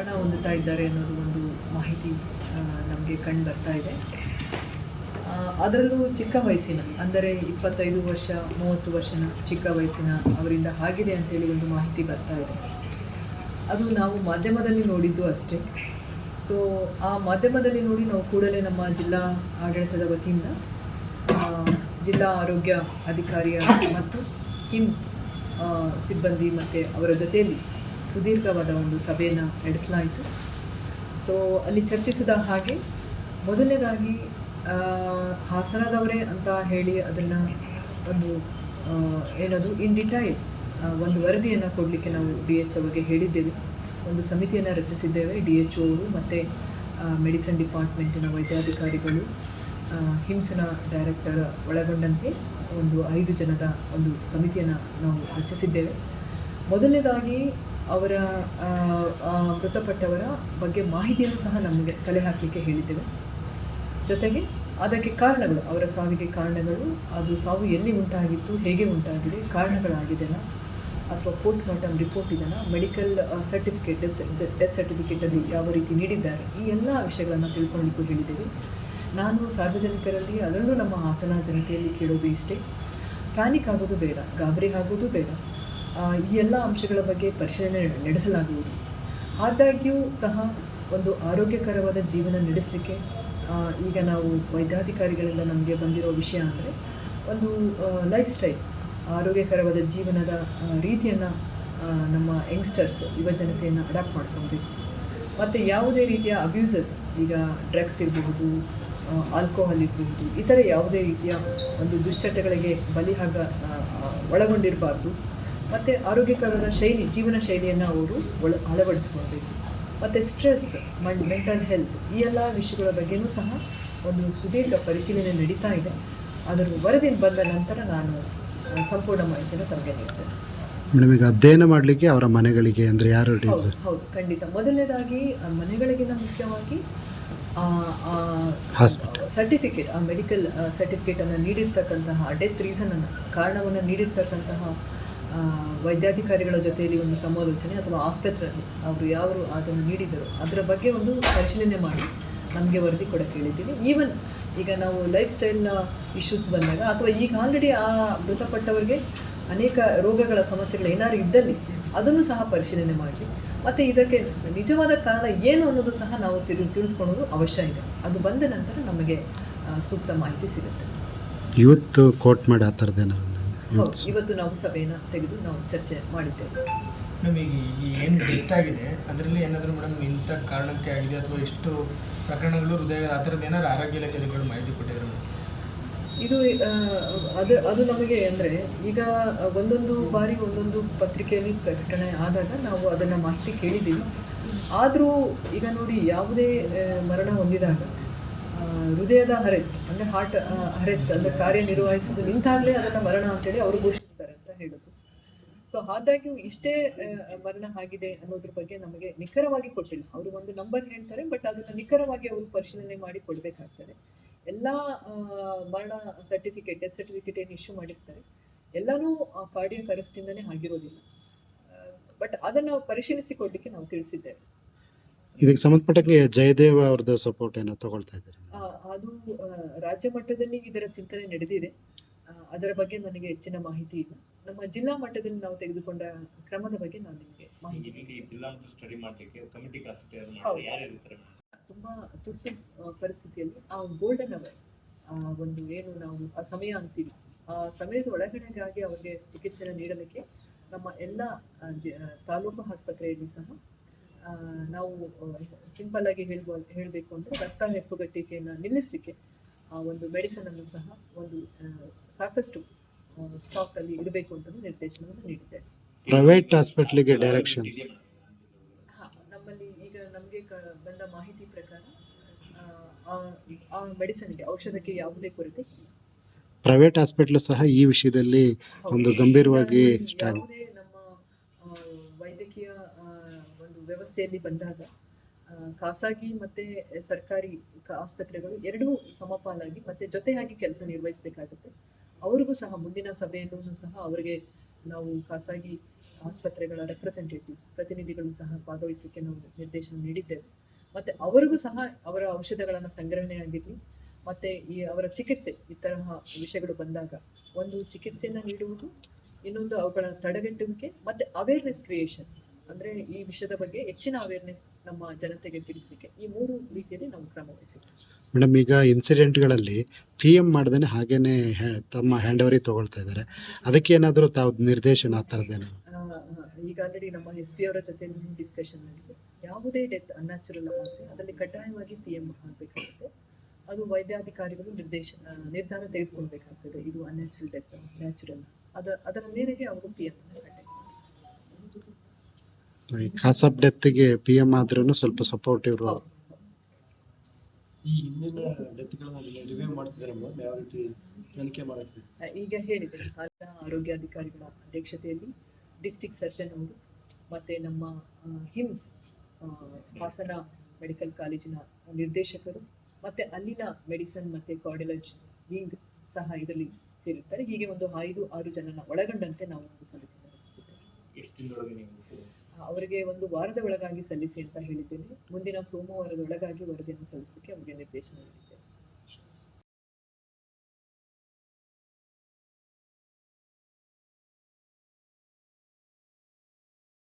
ಹಣ ಹೊಂದುತ್ತಾ ಇದ್ದಾರೆ ಅನ್ನೋದು ಒಂದು ಮಾಹಿತಿ ನಮಗೆ ಕಂಡು ಬರ್ತಾ ಇದೆ. ಅದರಲ್ಲೂ ಚಿಕ್ಕ ವಯಸ್ಸಿನ, ಅಂದರೆ ಇಪ್ಪತ್ತೈದು ವರ್ಷ, ಮೂವತ್ತು ವರ್ಷನ ಚಿಕ್ಕ ವಯಸ್ಸಿನ ಅವರಿಂದ ಆಗಿದೆ ಅಂತೇಳಿ ಒಂದು ಮಾಹಿತಿ ಬರ್ತಾ ಇದೆ. ಅದು ನಾವು ಮಾಧ್ಯಮದಲ್ಲಿ ನೋಡಿದ್ದು ಅಷ್ಟೇ. ಸೊ ಆ ಮಾಧ್ಯಮದಲ್ಲಿ ನೋಡಿ ನಾವು ಕೂಡಲೇ ನಮ್ಮ ಜಿಲ್ಲಾ ಆಡಳಿತದ ವತಿಯಿಂದ ಜಿಲ್ಲಾ ಆರೋಗ್ಯ ಅಧಿಕಾರಿಯ ಮತ್ತು ಕಿಮ್ಸ್ ಸಿಬ್ಬಂದಿ ಮತ್ತು ಅವರ ಜೊತೆಯಲ್ಲಿ ಸುದೀರ್ಘವಾದ ಒಂದು ಸಭೆಯನ್ನು ನಡೆಸಲಾಯಿತು. ಸೊ ಅಲ್ಲಿ ಚರ್ಚಿಸಿದ ಹಾಗೆ ಮೊದಲನೇದಾಗಿ ಹಾಸನದವರೇ ಅಂತ ಹೇಳಿ ಅದನ್ನು ಒಂದು ಏನದು ಇನ್ ಡಿಟೈಲ್ ಒಂದು ವರದಿಯನ್ನು ಕೊಡಲಿಕ್ಕೆ ನಾವು ಡಿ ಎಚ್ ಅವರಿಗೆ ಹೇಳಿದ್ದೇವೆ. ಒಂದು ಸಮಿತಿಯನ್ನು ರಚಿಸಿದ್ದೇವೆ ಡಿ ಎಚ್ ಅವರು ಮತ್ತು ಮೆಡಿಸಿನ್ ಡಿಪಾರ್ಟ್ಮೆಂಟಿನ ವೈದ್ಯಾಧಿಕಾರಿಗಳು ಹಿಂಸನ ಡೈರೆಕ್ಟರ್ ಒಳಗೊಂಡಂತೆ ಒಂದು ಐದು ಜನದ ಒಂದು ಸಮಿತಿಯನ್ನು ನಾವು ರಚಿಸಿದ್ದೇವೆ. ಮೊದಲನೇದಾಗಿ ಅವರ ಮೃತಪಟ್ಟವರ ಬಗ್ಗೆ ಮಾಹಿತಿಯನ್ನು ಸಹ ನಮಗೆ ಕಲೆ ಹಾಕಲಿಕ್ಕೆ ಹೇಳಿದ್ದೇವೆ. ಜೊತೆಗೆ ಅದಕ್ಕೆ ಕಾರಣಗಳು, ಅವರ ಸಾವಿಗೆ ಕಾರಣಗಳು, ಅದು ಸಾವು ಎಲ್ಲಿ ಉಂಟಾಗಿತ್ತು, ಹೇಗೆ ಉಂಟಾಗಿದೆ ಕಾರಣಗಳಾಗಿದೆನಾ ಅಥವಾ ಪೋಸ್ಟ್ ಮಾರ್ಟಮ್ ರಿಪೋರ್ಟ್ ಇದೆಯಾ ಮೆಡಿಕಲ್ ಸರ್ಟಿಫಿಕೇಟ್ ಡೆತ್ ಸರ್ಟಿಫಿಕೇಟಲ್ಲಿ ಯಾವ ರೀತಿ ನೀಡಿದ್ದಾರೆ, ಈ ಎಲ್ಲ ವಿಷಯಗಳನ್ನು ತಿಳ್ಕೊಳ್ಳಿಕ್ಕೂ ಹೇಳಿದ್ದೇವೆ. ನಾನು ಸಾರ್ವಜನಿಕರಲ್ಲಿ, ಅದರಲ್ಲೂ ನಮ್ಮ ಹಾಸನ ಜನತೆಯಲ್ಲಿ ಕೇಳೋದು ಇಷ್ಟೇ. ಪ್ಯಾನಿಕ್ ಆಗೋದು ಬೇಡ, ಗಾಬರಿ ಆಗೋದು ಬೇಡ. ಈ ಎಲ್ಲ ಅಂಶಗಳ ಬಗ್ಗೆ ಪರಿಶೀಲನೆ ನಡೆಸಲಾಗುವುದು. ಆದಾಗ್ಯೂ ಸಹ ಒಂದು ಆರೋಗ್ಯಕರವಾದ ಜೀವನ ನಡೆಸಲಿಕ್ಕೆ ಈಗ ನಾವು ವೈದ್ಯಾಧಿಕಾರಿಗಳಿಂದ ನಮಗೆ ಬಂದಿರೋ ವಿಷಯ ಅಂದರೆ ಒಂದು ಲೈಫ್ ಸ್ಟೈಲ್ ಆರೋಗ್ಯಕರವಾದ ಜೀವನದ ರೀತಿಯನ್ನು ನಮ್ಮ ಯಂಗ್ಸ್ಟರ್ಸ್ ಯುವ ಜನತೆಯನ್ನು ಅಡಾಪ್ಟ್ ಮಾಡ್ಕೊಬೇಕು ಮತ್ತು ಯಾವುದೇ ರೀತಿಯ ಅಬ್ಯೂಸಸ್ ಈಗ ಡ್ರಗ್ಸ್ ಇರಬಹುದು ಆಲ್ಕೋಹಾಲ್ ಇರಬಹುದು, ಇತರ ಯಾವುದೇ ರೀತಿಯ ಒಂದು ದುಶ್ಚಟಗಳಿಗೆ ಬಲಿ ಆಗ ಒಳಗೊಂಡಿರಬಾರ್ದು. ಮತ್ತು ಆರೋಗ್ಯಕರವಾದ ಶೈಲಿ ಜೀವನ ಶೈಲಿಯನ್ನು ಅವರು ಒಳ ಅಳವಡಿಸ್ಕೊಳ್ಬೇಕು. ಮತ್ತು ಸ್ಟ್ರೆಸ್ ಮೈಂಡ್ ಮೆಂಟಲ್ ಹೆಲ್ತ್ ಈ ಎಲ್ಲ ವಿಷಯಗಳ ಬಗ್ಗೆಯೂ ಸಹ ಒಂದು ಸುದೀರ್ಘ ಪರಿಶೀಲನೆ ನಡೀತಾ ಇದೆ. ಅದರ ವರದಿ ಬಂದ ನಂತರ ನಾನು ಸಂಪೂರ್ಣ ಮಾಹಿತಿಯನ್ನು ತಮಗೆ ನೀಡ್ತೇನೆ. ಮೇಡಮ್ ಈಗ ಅಧ್ಯಯನ ಮಾಡಲಿಕ್ಕೆ ಅವರ ಮನೆಗಳಿಗೆ ಅಂದರೆ ಯಾರು ಹೌದು ಖಂಡಿತ. ಮೊದಲನೇದಾಗಿ ಮನೆಗಳಿಗಿಂತ ಮುಖ್ಯವಾಗಿ ಹಾಸ್ಪಿಟಲ್ ಸರ್ಟಿಫಿಕೇಟ್ ಆ ಮೆಡಿಕಲ್ ಸರ್ಟಿಫಿಕೇಟನ್ನು ನೀಡಿರ್ತಕ್ಕಂತಹ ಡೆತ್ ರೀಸನನ್ನು ಕಾರಣವನ್ನು ನೀಡಿರ್ತಕ್ಕಂತಹ ವೈದ್ಯಾಧಿಕಾರಿಗಳ ಜೊತೆಯಲ್ಲಿ ಒಂದು ಸಮಾಲೋಚನೆ ಅಥವಾ ಆಸ್ಪತ್ರೆಯಲ್ಲಿ ಅವರು ಯಾರು ಅದನ್ನು ನೀಡಿದರು ಅದರ ಬಗ್ಗೆ ಒಂದು ಪರಿಶೀಲನೆ ಮಾಡಿ. ನಮಗೆ ವರದಿ ಕೂಡ ಕೇಳಿದ್ದೀವಿ. ಈವನ್ ಈಗ ನಾವು ಲೈಫ್ ಸ್ಟೈಲ್ನ ಇಶ್ಯೂಸ್ ಬಂದಾಗ ಅಥವಾ ಈಗ ಆಲ್ರೆಡಿ ಆ ಮೃತಪಟ್ಟವರಿಗೆ ಅನೇಕ ರೋಗಗಳ ಸಮಸ್ಯೆಗಳು ಏನಾದ್ರು ಇದ್ದಲ್ಲಿ ಅದನ್ನು ಸಹ ಪರಿಶೀಲನೆ ಮಾಡಿ. ಮತ್ತು ಇದಕ್ಕೆ ನಿಜವಾದ ಕಾರಣ ಏನು ಅನ್ನೋದು ಸಹ ನಾವು ತಿಳಿ ತಿಳಿದುಕೊಳ್ಳೋದು ಅವಶ್ಯ ಇದೆ. ಅದು ಬಂದ ನಂತರ ನಮಗೆ ಸೂಕ್ತ ಮಾಹಿತಿ ಸಿಗುತ್ತೆ. ಇವತ್ತು ಕೋಟ್ ಮಾಡಿ ಆ ಥರದ್ದೇನಾದ್ರು ಹೌದು ಇವತ್ತು ನಾವು ಸಭೆಯನ್ನು ತೆಗೆದು ನಾವು ಚರ್ಚೆ ಮಾಡಿದ್ದೇವೆ. ನಮಗೆ ಈ ಏನು ಗೊತ್ತಾಗಿದೆ ಅದರಲ್ಲಿ ಏನಾದರೂ ಮೇಡಮ್ ಇಂಥ ಕಾರಣಕ್ಕೆ ಆಗಿದೆ ಅಥವಾ ಎಷ್ಟು ಪ್ರಕರಣಗಳು ಹೃದಯ ಆ ಥರದ್ದು ಏನಾದ್ರು ಆರೋಗ್ಯ ಇಲಾಖೆಗಳು ಮಾಹಿತಿ ಕೊಟ್ಟಿದ್ರು ಇದು ಅದು ಅದು ನಮಗೆ ಅಂದರೆ ಈಗ ಒಂದೊಂದು ಬಾರಿ ಒಂದೊಂದು ಪತ್ರಿಕೆಯಲ್ಲಿ ಪ್ರಕಟಣೆ ಆದಾಗ ನಾವು ಅದನ್ನು ಮಾಹಿತಿ ಕೇಳಿದ್ದೀವಿ. ಆದರೂ ಈಗ ನೋಡಿ ಯಾವುದೇ ಮರಣ ಹೊಂದಿದಾಗ ಹೃದಯದ ಅರೆಸ್ಟ್ ಅಂದರೆ ಹಾರ್ಟ್ ಅರೆಸ್ಟ್ ಅಂದರೆ ಕಾರ್ಯನಿರ್ವಹಿಸೋದು ನಿಂತಾಗಲೇ ಅದನ್ನು ಮರಣ ಅಂತೇಳಿ ಅವರು ಘೋಷಿಸ್ತಾರೆ ಅಂತ ಹೇಳೋದು. ಸೊ ಆದಾಗ್ಯೂ ಇಷ್ಟೇ ಮರಣ ಆಗಿದೆ ಅನ್ನೋದ್ರ ಬಗ್ಗೆ ನಮಗೆ ನಿಖರವಾಗಿ ಕೊಟ್ಟಿಲ್ಲ ಅವರು ಒಂದು ನಂಬರ್ ಹೇಳ್ತಾರೆ ಬಟ್ ಅದನ್ನು ನಿಖರವಾಗಿ ಅವರು ಪರಿಶೀಲನೆ ಮಾಡಿ ಕೊಡಬೇಕಾಗ್ತದೆ. ಎಲ್ಲ ಮರಣ ಸರ್ಟಿಫಿಕೇಟ್ ಡೆತ್ ಸರ್ಟಿಫಿಕೇಟ್ ಏನು ಇಶ್ಯೂ ಮಾಡಿರ್ತಾರೆ, ಎಲ್ಲನೂ ಕಾರ್ಡಿಯಕ್ ಅರೆಸ್ಟಿಂದನೇ ಆಗಿರೋದಿಲ್ಲ. ಬಟ್ ಅದನ್ನು ಪರಿಶೀಲಿಸಿ ಕೊಡಲಿಕ್ಕೆ ನಾವು ತಿಳಿಸಿದ್ದೇವೆ. ಇದಕ್ಕೆ ಸಂಬಂಧಪಟ್ಟಂಗೆ ಜಯದೇವ ಅವ್ರದ್ದು ಸಪೋರ್ಟ್ ಏನೋ ತಗೊಳ್ತಾ ಇದ್ದಾರೆ. ಅದು ರಾಜ್ಯ ಮಟ್ಟದಲ್ಲಿ ಇದರ ಚಿಂತನೆ ನಡೆದಿದೆ. ಆ, ಅದರ ಬಗ್ಗೆ ನನಗೆ ಹೆಚ್ಚಿನ ಮಾಹಿತಿ ಇಲ್ಲ. ನಮ್ಮ ಜಿಲ್ಲಾ ಮಟ್ಟದಲ್ಲಿ ನಾವು ತೆಗೆದುಕೊಂಡ ಕ್ರಮದ ಬಗ್ಗೆ ನಾನು ನಿಮಗೆ ಮಾಹಿತಿ ತುಂಬಾ ತುರ್ತು ಪರಿಸ್ಥಿತಿಯಲ್ಲಿ ಆ ಗೋಲ್ಡನ್ ಅವರ್ ಒಂದು ಏನು ನಾವು ಆ ಸಮಯ ಅಂತೀವಿ. ಆ ಸಮಯದ ಒಳಗಡೆಗಾಗಿ ಅವರಿಗೆ ಚಿಕಿತ್ಸೆ ನೀಡಲಿಕ್ಕೆ ನಮ್ಮ ಎಲ್ಲ ತಾಲೂಕು ಆಸ್ಪತ್ರೆಯಲ್ಲಿ ಸಹ ನಾವು ಸಿಂಪಲ್ ಆಗಿ ಹೇಳ್ಬೋ ಹೇಳಬೇಕು ಅಂದರೆ ರಕ್ತ ಹೆಪ್ಪುಗಟ್ಟಿಕೆಯನ್ನು ನಿಲ್ಲಿಸಲಿಕ್ಕೆ ಆ ಒಂದು ಮೆಡಿಸನ್ ಅನ್ನು ಸಹ ಒಂದು ಸಾಕಷ್ಟು ಸ್ಟಾಕ್ ಅಲ್ಲಿ ಇಡಬೇಕು ಅಂತ ನಿರ್ದೇಶನವನ್ನು ನೀಡಿದೆ ಪ್ರೈವೇಟ್ ಹಾಸ್ಪಿಟ್ಲಿಗೆ ಡೈರೆಕ್ಷನ್ ನಮ್ಮಲ್ಲಿ ಈಗ ನಮಗೆ ಬಂದ ಮಾಹಿತಿ ಪ್ರಕಾರ ಆ, ಆ ಔಷಧಕ್ಕೆ ಯಾವುದೇ ಕೊರತೆ ಪ್ರೈವೇಟ್ ಹಾಸ್ಪಿಟಲ್ ಸಹ ಈ ವಿಷಯದಲ್ಲಿ ಒಂದು ಗಂಭೀರವಾಗಿ ಯಾವುದೇ ನಮ್ಮ ಆ, ವೈದ್ಯಕೀಯ ಆ, ವ್ಯವಸ್ಥೆಯಲ್ಲಿ ಬಂದಾಗ ಖಾಸಗಿ ಮತ್ತೆ ಸರ್ಕಾರಿ ಆಸ್ಪತ್ರೆಗಳು ಎರಡೂ ಸಮಪಾಲಾಗಿ ಮತ್ತೆ ಜೊತೆಯಾಗಿ ಕೆಲಸ ನಿರ್ವಹಿಸಬೇಕಾಗುತ್ತೆ. ಅವ್ರಿಗೂ ಸಹ ಮುಂದಿನ ಸಭೆಯಲ್ಲೂ ಸಹ ಅವರಿಗೆ ನಾವು ಖಾಸಗಿ ಆಸ್ಪತ್ರೆಗಳ ರೆಪ್ರೆಸೆಂಟೇಟಿವ್ಸ್ ಪ್ರತಿನಿಧಿಗಳು ಸಹ ಭಾಗವಹಿಸಲಿಕ್ಕೆ ನಾವು ನಿರ್ದೇಶನ ನೀಡಿದ್ದೇವೆ. ಮತ್ತು ಅವರಿಗೂ ಸಹ ಅವರ ಔಷಧಗಳನ್ನು ಸಂಗ್ರಹಣೆ ಆಗಿದೆ ಮತ್ತು ಈ ಅವರ ಚಿಕಿತ್ಸೆ ಈ ತರಹ ವಿಷಯಗಳು ಬಂದಾಗ ಒಂದು ಚಿಕಿತ್ಸೆಯನ್ನು ನೀಡುವುದು, ಇನ್ನೊಂದು ಅವುಗಳ ತಡೆಗಟ್ಟುವಿಕೆ, ಮತ್ತು ಅವೇರ್ನೆಸ್ ಕ್ರಿಯೇಷನ್ ಅಂದರೆ ಈ ವಿಷಯದ ಬಗ್ಗೆ ಹೆಚ್ಚಿನ ಅವೇರ್ನೆಸ್ ನಮ್ಮ ಜನತೆಗೆ ತಿಳಿಸಲಿಕ್ಕೆ ಈ ಮೂರು ರೀತಿಯಲ್ಲಿ ನಾವು ಕ್ರಮ ಮೇಡಮ್ ಈಗ ಇನ್ಸಿಡೆಂಟ್ಗಳಲ್ಲಿ ಪಿ ಎಂ ಮಾಡ್ದೇನೆ ಹಾಗೇನೆ ತಮ್ಮ ಹ್ಯಾಂಡ್ ಓವರಿ ತಗೊಳ್ತಾ ಇದ್ದಾರೆ. ಅದಕ್ಕೆ ಏನಾದರೂ ತಾವು ನಿರ್ದೇಶನ ಆ ಥರದ್ದೇನು? ಈಗ ಆಲ್ರೆಡಿ ನಮ್ಮ ಎಸ್ ಪಿ ಅವರ ಜೊತೆ ಡಿಸ್ಕಷನ್ ಆಗಿದೆ ಯಾವುದೇ ಡೆತ್ ಅನ್ಯಾಚುರಲ್ ಆದರೆ ಅದರಲ್ಲಿ ಕಡ್ಡಾಯವಾಗಿ ಪಿ ಎಂ ಆಗಬೇಕಾಗುತ್ತೆ. ಅದು ವೈದ್ಯಾಧಿಕಾರಿಗಳು ನಿರ್ದೇಶನ ನಿರ್ಧಾರ ತೆಗೆದುಕೊಳ್ಬೇಕಾಗ್ತದೆ. ಇದು ಅನ್ಯಾಚುರಲ್ ಡೆತ್ ನ್ಯಾಚುರಲ್ ಅದ ಅದರ ಮೇರೆಗೆ ಅವರು ಪಿ ಎಂ ಈ ಕಾಸ್ ಆಫ್ ಡೆತ್ಗೆ ಪಿ ಎಂ ಆದ್ರೂ ಸ್ವಲ್ಪ ಸಪೋರ್ಟಿವ್ ಈ ಹಿಂದಿನ ಡೆತ್ಗಳನ್ನ ರಿವ್ಯೂ ಮಾಡ್ತಿದ್ದಾರೆ ಮೇಡಮ್ ಯಾವ ರೀತಿ ತನಿಖೆ ಮಾಡಕ್ಕೆ? ಈಗ ಹೇಳಿದೆ ಹಾಲಿನ ಆರೋಗ್ಯಾಧಿಕಾರಿಗಳ ಅಧ್ಯಕ್ಷತೆಯಲ್ಲಿ ಡಿಸ್ಟಿಕ್ ಸರ್ಜನ್ ಅವರು ಮತ್ತೆ ನಮ್ಮ ಹಿಮ್ಸ್ ಹಾಸನ ಮೆಡಿಕಲ್ ಕಾಲೇಜಿನ ನಿರ್ದೇಶಕರು ಮತ್ತೆ ಅಲ್ಲಿನ ಮೆಡಿಸನ್ ಮತ್ತೆ ಕಾರ್ಡಿಯಾಲಜಿಸ್ಟ್ ವಿಂಗ್ ಸಹ ಇದರಲ್ಲಿ ಸೇರುತ್ತಾರೆ ಹೀಗೆ ಒಂದು ಐದು ಆರು ಜನನ ಒಳಗೊಂಡಂತೆ ನಾವು ಒಂದು ಸಮಿತಿಯನ್ನು ರಚಿಸಿದ್ದೇವೆ ಎಷ್ಟು ತಿಂಗಳೊಳಗೆ ನೀವು ಅವರಿಗೆ ಒಂದು ವಾರದ ಒಳಗಾಗಿ ಸಲ್ಲಿಸಿ ಅಂತ ಹೇಳಿದ್ದೇನೆ. ಮುಂದಿನ ಸೋಮವಾರದ ಒಳಗಾಗಿ ವರದಿಯನ್ನು ಸಲ್ಲಿಸಲಿಕ್ಕೆ ಅವರಿಗೆ ನಿರ್ದೇಶನ ನೀಡಿದ್ದೇನೆ.